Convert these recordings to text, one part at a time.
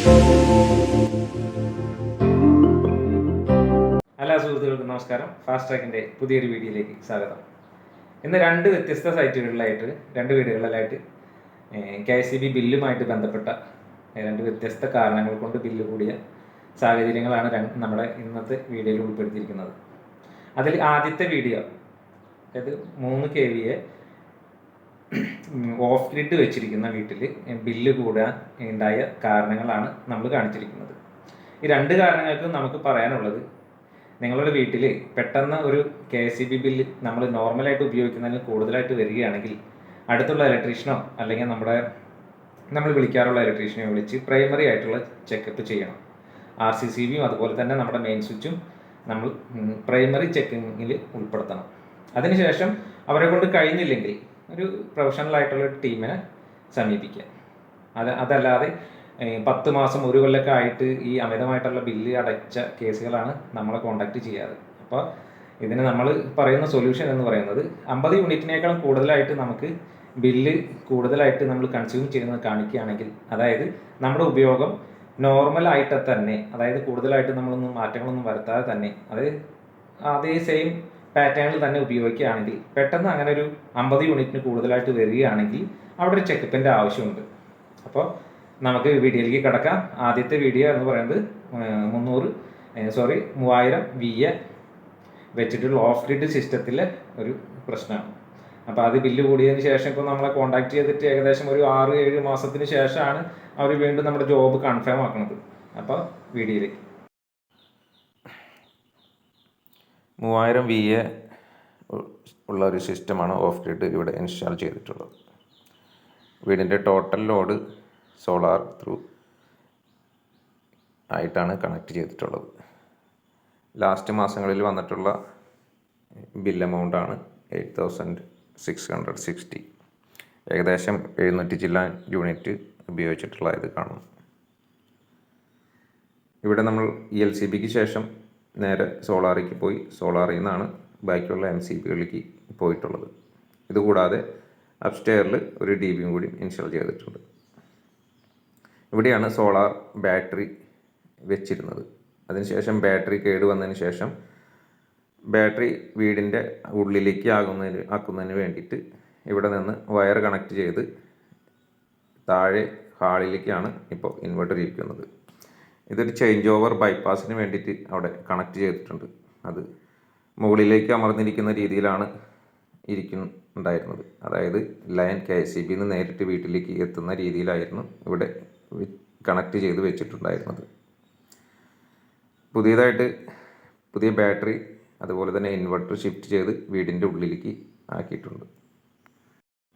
എല്ലാ സുഹൃത്തുക്കൾക്കും നമസ്കാരം. ഫാസ്റ്റ് ട്രാക്കിന്റെ പുതിയൊരു വീഡിയോയിലേക്ക് സ്വാഗതം. ഇന്ന് രണ്ട് വ്യത്യസ്ത സൈറ്റുകളിലായിട്ട് രണ്ട് വീടുകളിലായിട്ട് കെ എസ് സി ബി ബില്ലുമായിട്ട് ബന്ധപ്പെട്ട രണ്ട് വ്യത്യസ്ത കാരണങ്ങൾ കൊണ്ട് ബില്ല് കൂടിയ സാഹചര്യങ്ങളാണ് നമ്മുടെ ഇന്നത്തെ വീഡിയോയിൽ ഉൾപ്പെടുത്തിയിരിക്കുന്നത്. അതിൽ ആദ്യത്തെ വീഡിയോ അതായത് മൂന്ന് കെ വിയെ ഓഫ് ഗ്രിഡ് വെച്ചിരിക്കുന്ന വീട്ടിൽ ബില്ല് കൂടാൻ ഉണ്ടായ കാരണങ്ങളാണ് നമ്മൾ കാണിച്ചിരിക്കുന്നത്. ഈ രണ്ട് കാരണങ്ങൾക്കും നമുക്ക് പറയാനുള്ളത് നിങ്ങളുടെ വീട്ടിൽ പെട്ടെന്ന് ഒരു കെ എസ് ബി ബില്ല് നമ്മൾ നോർമലായിട്ട് ഉപയോഗിക്കുന്നതിന് കൂടുതലായിട്ട് വരികയാണെങ്കിൽ അടുത്തുള്ള ഇലക്ട്രീഷ്യനോ അല്ലെങ്കിൽ നമ്മുടെ നമ്മൾ വിളിക്കാറുള്ള ഇലക്ട്രീഷ്യനെ വിളിച്ച് പ്രൈമറി ആയിട്ടുള്ള ചെക്കപ്പ് ചെയ്യണം. ആർ സി സി ബിയും അതുപോലെ തന്നെ നമ്മുടെ മെയിൻ സ്വിച്ചും നമ്മൾ പ്രൈമറി ചെക്കിങ്ങിൽ ഉൾപ്പെടുത്തണം. അതിനുശേഷം അവരെ കൊണ്ട് കഴിഞ്ഞില്ലെങ്കിൽ ഒരു പ്രൊഫഷണൽ ആയിട്ടുള്ള ടീമിനെ സമീപിക്കുക. അത് അതല്ലാതെ പത്ത് മാസം ഒരു കൊല്ലൊക്കെ ആയിട്ട് ഈ അമിതമായിട്ടുള്ള ബില്ല് അടച്ച കേസുകളാണ് നമ്മളെ കോണ്ടാക്ട് ചെയ്യാറ്. അപ്പോൾ ഇതിന് നമ്മൾ പറയുന്ന സൊല്യൂഷൻ എന്ന് പറയുന്നത് അമ്പത് യൂണിറ്റിനേക്കാളും കൂടുതലായിട്ട് നമുക്ക് ബില്ല് കൂടുതലായിട്ട് നമ്മൾ കൺസ്യൂം ചെയ്യുന്നത് കാണിക്കുകയാണെങ്കിൽ അതായത് നമ്മുടെ ഉപയോഗം നോർമൽ ആയിട്ട് തന്നെ അതായത് കൂടുതലായിട്ട് നമ്മളൊന്നും മാറ്റങ്ങളൊന്നും വരുത്താതെ തന്നെ അതായത് അതേ സെയിം പാറ്റേണിൽ തന്നെ ഉപയോഗിക്കുകയാണെങ്കിൽ പെട്ടെന്ന് അങ്ങനെ ഒരു അമ്പത് യൂണിറ്റിന് കൂടുതലായിട്ട് വരികയാണെങ്കിൽ അവിടെ ഒരു ചെക്കപ്പിന്റെ ആവശ്യമുണ്ട്. അപ്പോൾ നമുക്ക് വീഡിയോയിലേക്ക് കിടക്കാം. ആദ്യത്തെ വീഡിയോ എന്ന് പറയുന്നത് മുന്നൂറ് സോറി മൂവായിരം വി എ വെച്ചിട്ടുള്ള ഓഫ് ഗ്രിഡ് സിസ്റ്റത്തിലെ ഒരു പ്രശ്നമാണ്. അപ്പോൾ അത് ബില്ല് കൂടിയതിന് ശേഷം ഇപ്പോൾ നമ്മളെ കോൺടാക്ട് ചെയ്തിട്ട് ഏകദേശം ഒരു ആറ് ഏഴ് മാസത്തിന് ശേഷമാണ് അവർ വീണ്ടും നമ്മുടെ ജോബ് കൺഫേം ആക്കുന്നത് അപ്പോൾ വീഡിയോയിലേക്ക്. മൂവായിരം വി എ ഉള്ള ഒരു സിസ്റ്റമാണ് ഓഫ് ഗ്രിഡ് ഇവിടെ ഇൻസ്റ്റാൾ ചെയ്തിട്ടുള്ളത്. വീടിന്റെ ടോട്ടൽ ലോഡ് സോളാർ ത്രൂ ആയിട്ടാണ് കണക്ട് ചെയ്തിട്ടുള്ളത്. ലാസ്റ്റ് മാസങ്ങളിൽ വന്നിട്ടുള്ള bill എമൗണ്ടാണ് eight thousand six hundred sixty. ഏകദേശം എഴുന്നൂറ്റി ചില്ല യൂണിറ്റ് ഉപയോഗിച്ചിട്ടുള്ള ഇത് കാണുന്നു. ഇവിടെ നമ്മൾ ഇ എൽ സി ബിക്ക് ശേഷം നേരെ സോളാറിക്ക് പോയി. സോളാറിൽ നിന്നാണ് ബാക്കിയുള്ള എം സി പികളിലേക്ക് പോയിട്ടുള്ളത്. ഇതുകൂടാതെ അപ്സ്റ്റെയറിൽ ഒരു ഡി ബിയും കൂടി ഇൻസ്റ്റാൾ ചെയ്തിട്ടുണ്ട്. ഇവിടെയാണ് സോളാർ ബാറ്ററി വെച്ചിരുന്നത്. അതിനുശേഷം ബാറ്ററി കേട് വന്നതിന് ശേഷം ബാറ്ററി വീടിന്റെ ഉള്ളിലേക്ക് ആകുന്നതിന് ആക്കുന്നതിന് വേണ്ടിയിട്ട് ഇവിടെ നിന്ന് വയർ കണക്ട് ചെയ്ത് താഴെ ഹാളിലേക്കാണ് ഇപ്പോൾ ഇൻവെർട്ടർ ഇരിക്കുന്നത്. ഇതൊരു ചേഞ്ച് ഓവർ ബൈപ്പാസിന് വേണ്ടിയിട്ട് അവിടെ കണക്ട് ചെയ്തിട്ടുണ്ട്. അത് മുകളിലേക്ക് അമർന്നിരിക്കുന്ന രീതിയിലാണ് ഇരിക്കുന്നുണ്ടായിരുന്നത്. അതായത് ലൈൻ കെ എസ് സി ബിന്ന് നേരിട്ട് വീട്ടിലേക്ക് എത്തുന്ന രീതിയിലായിരുന്നു ഇവിടെ കണക്ട് ചെയ്ത് വെച്ചിട്ടുണ്ടായിരുന്നത്. പുതിയതായിട്ട് പുതിയ ബാറ്ററി അതുപോലെ തന്നെ ഇൻവെർട്ടർ ഷിഫ്റ്റ് ചെയ്ത് വീടിന്റെ ഉള്ളിലേക്ക് ആക്കിയിട്ടുണ്ട്.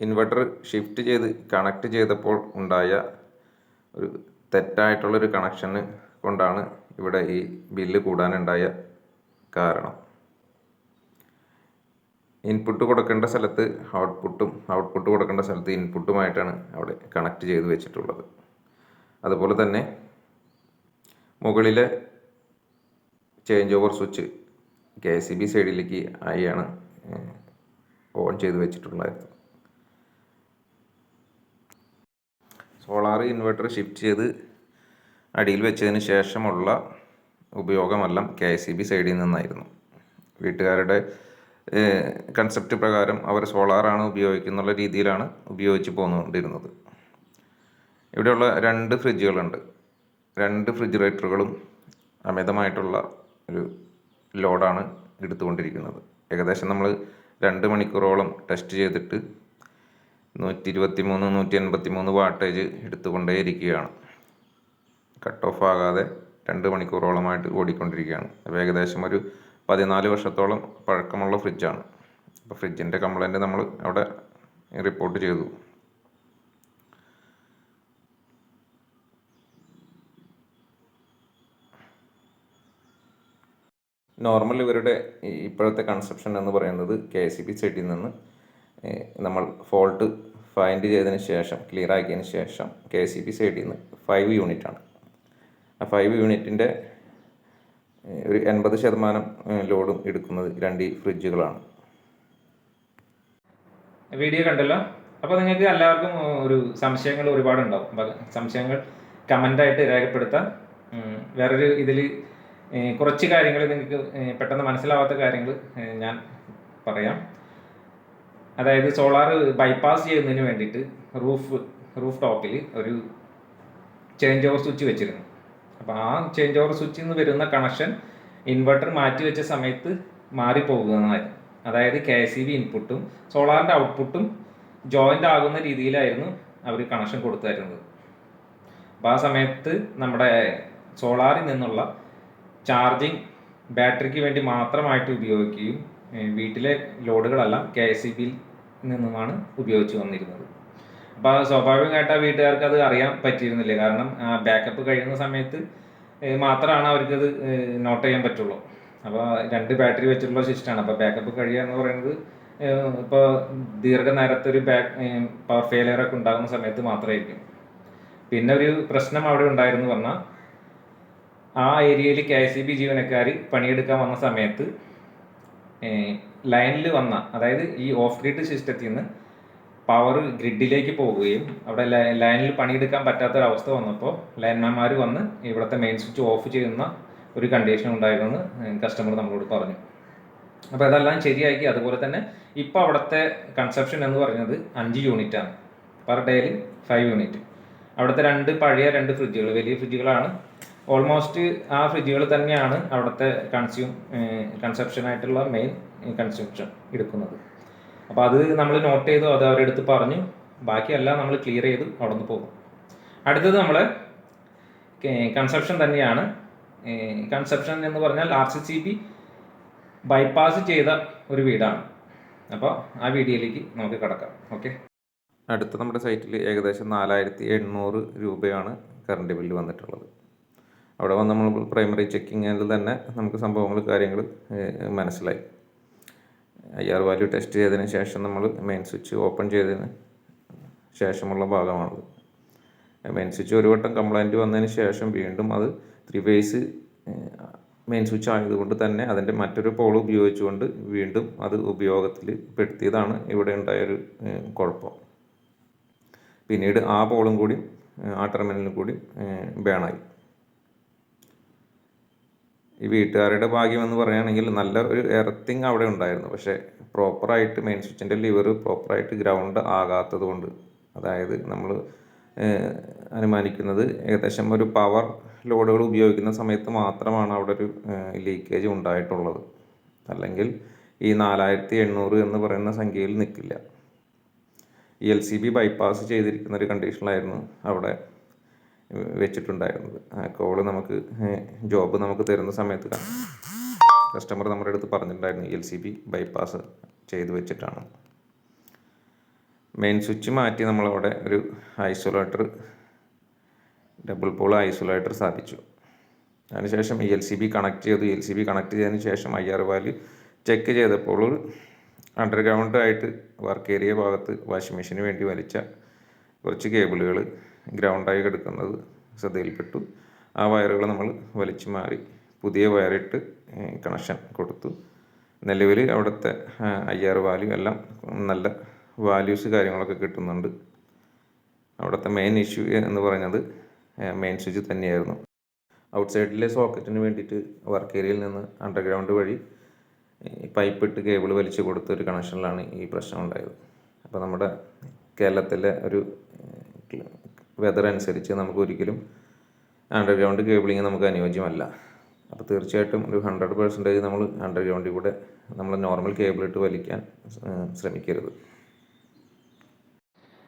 ഇൻവെർട്ടർ ഷിഫ്റ്റ് ചെയ്ത് കണക്ട് ചെയ്തപ്പോൾ ഉണ്ടായ ഒരു തെറ്റായിട്ടുള്ളൊരു കണക്ഷന് കൊണ്ടാണ് ഇവിടെ ഈ ബില്ല് കൂടാനുണ്ടായ കാരണം. ഇൻപുട്ട് കൊടുക്കേണ്ട സ്ഥലത്ത് ഔട്ട്പുട്ടും ഔട്ട്പുട്ട് കൊടുക്കേണ്ട സ്ഥലത്ത് ഇൻപുട്ടുമായിട്ടാണ് അവിടെ കണക്ട് ചെയ്ത് വെച്ചിട്ടുള്ളത്. അതുപോലെ തന്നെ മുകളിലെ change over switch K C B സൈഡിലേക്ക് ആയിയാണ് ഓൺ ചെയ്ത് വെച്ചിട്ടുള്ളത് സോളാർ ഇൻവെർട്ടർ ഷിഫ്റ്റ് ചെയ്ത് അടിയിൽ വെച്ചതിന് ശേഷമുള്ള ഉപയോഗമെല്ലാം കെ എസ് ബി സൈഡിൽ നിന്നായിരുന്നു. വീട്ടുകാരുടെ കൺസെപ്റ്റ് പ്രകാരം അവർ സോളാറാണ് ഉപയോഗിക്കുന്നുള്ള രീതിയിലാണ് ഉപയോഗിച്ച് പോന്നുകൊണ്ടിരുന്നത്. ഇവിടെയുള്ള രണ്ട് ഫ്രിഡ്ജുകളുണ്ട്. രണ്ട് ഫ്രിഡ്ജറേറ്ററുകളും അമിതമായിട്ടുള്ള ഒരു ലോഡാണ് എടുത്തുകൊണ്ടിരിക്കുന്നത്. ഏകദേശം നമ്മൾ രണ്ട് മണിക്കൂറോളം ടെസ്റ്റ് ചെയ്തിട്ട് നൂറ്റി ഇരുപത്തി മൂന്ന് നൂറ്റി എൺപത്തി മൂന്ന് വാട്ടേജ് എടുത്തുകൊണ്ടേ ഇരിക്കുകയാണ് കട്ട് ഓഫ് ആകാതെ രണ്ട് മണിക്കൂറോളമായിട്ട് ഓടിക്കൊണ്ടിരിക്കുകയാണ്. അപ്പോൾ ഏകദേശം ഒരു പതിനാല് വർഷത്തോളം പഴക്കമുള്ള ഫ്രിഡ്ജാണ്. അപ്പോൾ ഫ്രിഡ്ജിന്റെ കംപ്ലൈന്റ് നമ്മൾ അവിടെ റിപ്പോർട്ട് ചെയ്തു. നോർമൽ ഇവരുടെ ഇപ്പോഴത്തെ കൺസെപ്ഷൻ എന്ന് പറയുന്നത് കെ സി ബി സൈഡിൽ നിന്ന് നമ്മൾ ഫോൾട്ട് ഫൈൻഡ് ചെയ്തതിന് ശേഷം ക്ലിയർ ആക്കിയതിന് ശേഷം കെ സി ബി സൈഡിൽ നിന്ന് ഫൈവ് യൂണിറ്റ് ആണ്. ആ ഫൈവ് യൂണിറ്റിന്റെ ഒരു എൺപത് ശതമാനം ലോഡും എടുക്കുന്നത് രണ്ട് ഫ്രിഡ്ജുകളാണ് വീഡിയോ കണ്ടല്ലോ? അപ്പോൾ നിങ്ങൾക്ക് എല്ലാവർക്കും ഒരു സംശയങ്ങൾ ഒരുപാടുണ്ടാവും. സംശയങ്ങൾ കമന്റായിട്ട് രേഖപ്പെടുത്താം. വേറൊരു ഇതിൽ കുറച്ച് കാര്യങ്ങൾ നിങ്ങൾക്ക് പെട്ടെന്ന് മനസ്സിലാവാത്ത കാര്യങ്ങൾ ഞാൻ പറയാം. അതായത് സോളാർ ബൈപ്പാസ് ചെയ്യുന്നതിന് വേണ്ടിയിട്ട് റൂഫ് റൂഫ് ടോപ്പിൽ ഒരു ചേഞ്ച് ഓവർ സ്വിച്ച് വെച്ചിരുന്നു. അപ്പോൾ ആ ചേഞ്ച് ഓവർ സ്വിച്ചിൽ നിന്ന് വരുന്ന കണക്ഷൻ ഇൻവെർട്ടർ മാറ്റി വെച്ച സമയത്ത് മാറിപ്പോകുന്നതായിരുന്നു അതായത് കെ സി ബി ഇൻപുട്ടും സോളാറിന്റെ ഔട്ട്പുട്ടും ജോയിന്റ് ആകുന്ന രീതിയിലായിരുന്നു അവർ കണക്ഷൻ കൊടുത്തായിരുന്നത് അപ്പോൾ ആ സമയത്ത് നമ്മുടെ സോളാറിൽ നിന്നുള്ള ചാർജിങ് ബാറ്ററിക്ക് വേണ്ടി മാത്രമായിട്ട് ഉപയോഗിക്കുകയും വീട്ടിലെ ലോഡുകളെല്ലാം കെ എസ് ഇ ബിയിൽ നിന്നുമാണ് ഉപയോഗിച്ച് വന്നിരുന്നത്. അപ്പോൾ സ്വാഭാവികമായിട്ട് ആ വീട്ടുകാർക്ക് അത് അറിയാൻ പറ്റിയിരുന്നില്ല? കാരണം ആ ബാക്കപ്പ് കഴിയുന്ന സമയത്ത് മാത്രമാണ് അവർക്കത് നോട്ട് ചെയ്യാൻ പറ്റുള്ളൂ. അപ്പോൾ രണ്ട് ബാറ്ററി വെച്ചിട്ടുള്ള സിസ്റ്റമാണ് അപ്പോൾ ബാക്കപ്പ് കഴിയുക എന്ന് പറയുന്നത് ഇപ്പോൾ ദീർഘനേരത്തെ ഒരു ബാക്ക് പവർ ഫെയിലിയർ ഒക്കെ ഉണ്ടാകുന്ന സമയത്ത് മാത്രമായിരിക്കും. പിന്നെ ഒരു പ്രശ്നം അവിടെ ഉണ്ടായിരുന്നു പറഞ്ഞാൽ ആ ഏരിയയിൽ കെ എസ് ഇ ബി ജീവനക്കാർ പണിയെടുക്കാൻ വന്ന സമയത്ത് ലൈനിൽ വന്ന അതായത് ഈ ഓഫ് ഗ്രിഡ് സിസ്റ്റത്തിൽ നിന്ന് പവർ ഗ്രിഡിലേക്ക് പോവുകയും അവിടെ ലൈനിൽ പണിയെടുക്കാൻ പറ്റാത്തൊരവസ്ഥ വന്നപ്പോൾ ലൈൻമാൻമാർ വന്ന് ഇവിടുത്തെ മെയിൻ സ്വിച്ച് ഓഫ് ചെയ്യുന്ന ഒരു കണ്ടീഷൻ ഉണ്ടായിരുന്നു കസ്റ്റമർ നമ്മളോട് പറഞ്ഞു. അപ്പോൾ അതെല്ലാം ശരിയാക്കി. അതുപോലെ തന്നെ ഇപ്പോൾ അവിടുത്തെ കൺസപ്ഷൻ എന്ന് പറയുന്നത് അഞ്ച് യൂണിറ്റ് ആണ്. പെർ ഡേയിൽ ഫൈവ് യൂണിറ്റ് അവിടുത്തെ രണ്ട് പഴയ രണ്ട് ഫ്രിഡ്ജുകൾ വലിയ ഫ്രിഡ്ജുകളാണ് ഓൾമോസ്റ്റ് ആ ഫ്രിഡ്ജുകൾ തന്നെയാണ് അവിടുത്തെ കൺസ്യൂം കൺസപ്ഷൻ ആയിട്ടുള്ള മെയിൻ കൺസ്യൂംഷൻ എടുക്കുന്നത്. അപ്പോൾ അത് നമ്മൾ നോട്ട് ചെയ്തു അത് അവരുടെ അടുത്ത് പറഞ്ഞു. ബാക്കിയെല്ലാം നമ്മൾ ക്ലിയർ ചെയ്ത് അവിടെ നിന്ന് പോകും. അടുത്തത് നമ്മൾ കൺസെപ്ഷൻ തന്നെയാണ്. കൺസെപ്ഷൻ എന്ന് പറഞ്ഞാൽ R C C B bypass ചെയ്ത ഒരു വീടാണ്. അപ്പോൾ ആ വീഡിയോയിലേക്ക് നമുക്ക് കിടക്കാം. ഓക്കെ? അടുത്ത നമ്മുടെ സൈറ്റിൽ ഏകദേശം നാലായിരത്തി എണ്ണൂറ് രൂപയാണ് കറണ്ട് ബില്ല് വന്നിട്ടുള്ളത്. അവിടെ വന്ന് നമ്മൾ പ്രൈമറി ചെക്കിങ്ങിൽ തന്നെ നമുക്ക് സംഭവങ്ങൾ കാര്യങ്ങൾ മനസ്സിലായി. ഐ ആർ വാല്യൂ ടെസ്റ്റ് ചെയ്തതിന് ശേഷം നമ്മൾ മെയിൻ സ്വിച്ച് ഓപ്പൺ ചെയ്തതിന് ശേഷമുള്ള ഭാഗമാണത്. മെയിൻ സ്വിച്ച് ഒരു വട്ടം കംപ്ലൈന്റ് വന്നതിന് ശേഷം വീണ്ടും അത് ത്രീ ഫേസ് മെയിൻ സ്വിച്ച് ആയതുകൊണ്ട് തന്നെ അതിന്റെ മറ്റൊരു പോൾ ഉപയോഗിച്ചുകൊണ്ട് വീണ്ടും അത് ഉപയോഗത്തിൽ പെടുത്തിയതാണ് ഇവിടെ ഉണ്ടായൊരു കുഴപ്പം. പിന്നീട് ആ പോളും കൂടി ആ ടെർമിനലും കൂടി ബേണായി ഈ വീട്ടുകാരുടെ ഭാഗ്യം എന്ന് പറയുകയാണെങ്കിൽ നല്ല ഒരു എർത്തിങ് അവിടെ ഉണ്ടായിരുന്നു. പക്ഷേ പ്രോപ്പറായിട്ട് മെയിൻ സ്വിച്ചിന്റെ ലിവർ പ്രോപ്പറായിട്ട് ഗ്രൗണ്ട് ആകാത്തത് കൊണ്ട് അതായത് നമ്മൾ അനുമാനിക്കുന്നത് ഏകദേശം ഒരു പവർ ലോഡുകൾ ഉപയോഗിക്കുന്ന സമയത്ത് മാത്രമാണ് അവിടെ ഒരു ലീക്കേജ് ഉണ്ടായിട്ടുള്ളത്. അല്ലെങ്കിൽ ഈ നാലായിരത്തി എണ്ണൂറ് എന്ന് പറയുന്ന സംഖ്യയിൽ നിൽക്കില്ല. ഈ എൽ സി ബി ബൈപ്പാസ് ചെയ്തിരിക്കുന്ന ഒരു കണ്ടീഷനിലായിരുന്നു അവിടെ വെച്ചിട്ടുണ്ടായിരുന്നത്. ആ കോൾ നമുക്ക് ജോബ് നമുക്ക് തരുന്ന സമയത്ത് കസ്റ്റമർ നമ്മുടെ അടുത്ത് പറഞ്ഞിട്ടുണ്ടായിരുന്നു എൽ സി ബി ബൈപ്പാസ് ചെയ്ത് വെച്ചിട്ടാണ്. മെയിൻ സ്വിച്ച് മാറ്റി നമ്മളവിടെ ഒരു ഐസൊലേറ്റർ ഡബിൾ പോൾ ഐസൊലേറ്റർ സ്ഥാപിച്ചു. അതിനുശേഷം എൽ സി ബി കണക്ട് ചെയ്തു. എൽ സി ബി കണക്ട് ചെയ്തതിന് ശേഷം ഐ ആർ വാൽ ചെക്ക് ചെയ്തപ്പോൾ അണ്ടർഗ്രൗണ്ട് ആയിട്ട് വർക്ക് ഏരിയ ഭാഗത്ത് വാഷിംഗ് മെഷീന് വേണ്ടി വലിച്ച കുറച്ച് കേബിളുകൾ ഗ്രൗണ്ടായി കിടക്കുന്നത് ശ്രദ്ധയിൽപ്പെട്ടു. ആ വയറുകൾ നമ്മൾ വലിച്ചു മാറി പുതിയ വയറിട്ട് കണക്ഷൻ കൊടുത്തു. നിലവിൽ അവിടുത്തെ ഐ ആർ വാല്യൂ എല്ലാം നല്ല വാല്യൂസ് കാര്യങ്ങളൊക്കെ കിട്ടുന്നുണ്ട്. അവിടുത്തെ മെയിൻ ഇഷ്യൂ എന്ന് പറയുന്നത് മെയിൻ സ്വിച്ച് തന്നെയായിരുന്നു. ഔട്ട്സൈഡിലെ സോക്കറ്റിന് വേണ്ടിയിട്ട് വർക്ക് ഏരിയയിൽ നിന്ന് അണ്ടർഗ്രൗണ്ട് വഴി പൈപ്പ് ഇട്ട് കേബിൾ വലിച്ചു കൊടുത്ത ഒരു കണക്ഷനിലാണ് ഈ പ്രശ്നം ഉണ്ടായത്. അപ്പോൾ നമ്മുടെ കേരളത്തിലെ ഒരു വെതർ അനുസരിച്ച് നമുക്ക് ഒരിക്കലും അണ്ടർഗ്രൗണ്ട് കേബിളിങ് നമുക്ക് അനുയോജ്യമല്ല. അപ്പോൾ തീർച്ചയായിട്ടും ഒരു ഹൺഡ്രഡ് പെർസെന്റേജ് നമ്മൾ അണ്ടർഗ്രൗണ്ടിൽ കൂടെ നമ്മൾ നോർമൽ കേബിൾ ഇട്ട് വലിക്കാൻ ശ്രമിക്കരുത്.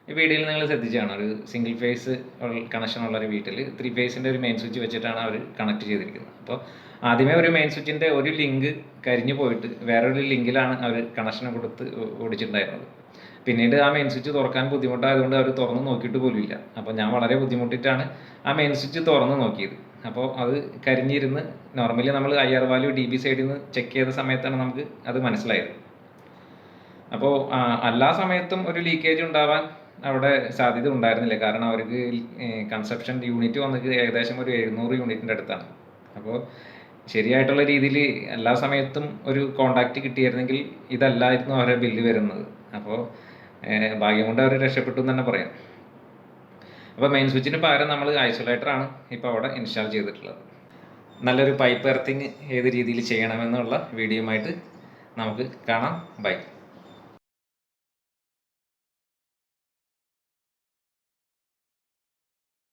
ഈ വീഡിയോയിൽ നിങ്ങൾ ശ്രദ്ധിച്ചാണ് ഒരു സിംഗിൾ ഫേസ് കണക്ഷൻ ഉള്ള ഒരു വീട്ടിൽ ത്രീ ഫേസിന്റെ ഒരു മെയിൻ സ്വിച്ച് വെച്ചിട്ടാണ് അവർ കണക്ട് ചെയ്തിരിക്കുന്നത്. അപ്പോൾ ആദ്യമേ ഒരു മെയിൻ സ്വിച്ചിന്റെ ഒരു ലിങ്ക് കരിഞ്ഞു പോയിട്ട് വേറൊരു ലിങ്കിലാണ് അവർ കണക്ഷൻ കൊടുത്ത് ഓടിച്ചിട്ടുണ്ടായിരുന്നത്. പിന്നീട് ആ മെയിൻ സ്വിച്ച് തുറക്കാൻ ബുദ്ധിമുട്ടായതുകൊണ്ട് അവർ തുറന്ന് നോക്കിയിട്ട് പോലും ഇല്ല അപ്പോൾ ഞാൻ വളരെ ബുദ്ധിമുട്ടിട്ടാണ് ആ മെയിൻ സ്വിച്ച് തുറന്ന് നോക്കിയത്. അപ്പോൾ അത് കരിഞ്ഞിരുന്ന് നോർമലി നമ്മൾ I R value D B സൈഡിൽ നിന്ന് ചെക്ക് ചെയ്ത സമയത്താണ് നമുക്ക് അത് മനസ്സിലായത്. അപ്പോൾ എല്ലാ സമയത്തും ഒരു ലീക്കേജ് ഉണ്ടാവാൻ അവിടെ സാധ്യത ഉണ്ടായിരുന്നില്ല. കാരണം അവർക്ക് കൺസെപ്ഷൻ യൂണിറ്റ് വന്നത് ഏകദേശം ഒരു എഴുന്നൂറ് യൂണിറ്റിന്റെ അടുത്താണ്. അപ്പോൾ ശരിയായിട്ടുള്ള രീതിയിൽ എല്ലാ സമയത്തും ഒരു കോണ്ടാക്റ്റ് കിട്ടിയിരുന്നെങ്കിൽ ഇതല്ലായിരുന്നു അവരെ ബില്ല് വരുന്നത്. അപ്പോൾ ഭാഗ്യം കൊണ്ട് അവർ രക്ഷപ്പെട്ടു എന്ന് തന്നെ പറയാം. അപ്പോൾ മെയിൻ സ്വിച്ചിന് പകരം നമ്മൾ ഐസൊലേറ്റർ ആണ് ഇപ്പോൾ അവിടെ ഇൻസ്റ്റാൾ ചെയ്തിട്ടുള്ളത്. നല്ലൊരു പൈപ്പ് എർത്തിങ് ഏത് രീതിയിൽ ചെയ്യണമെന്നുള്ള ആയിട്ട് നമുക്ക് കാണാം. ബൈ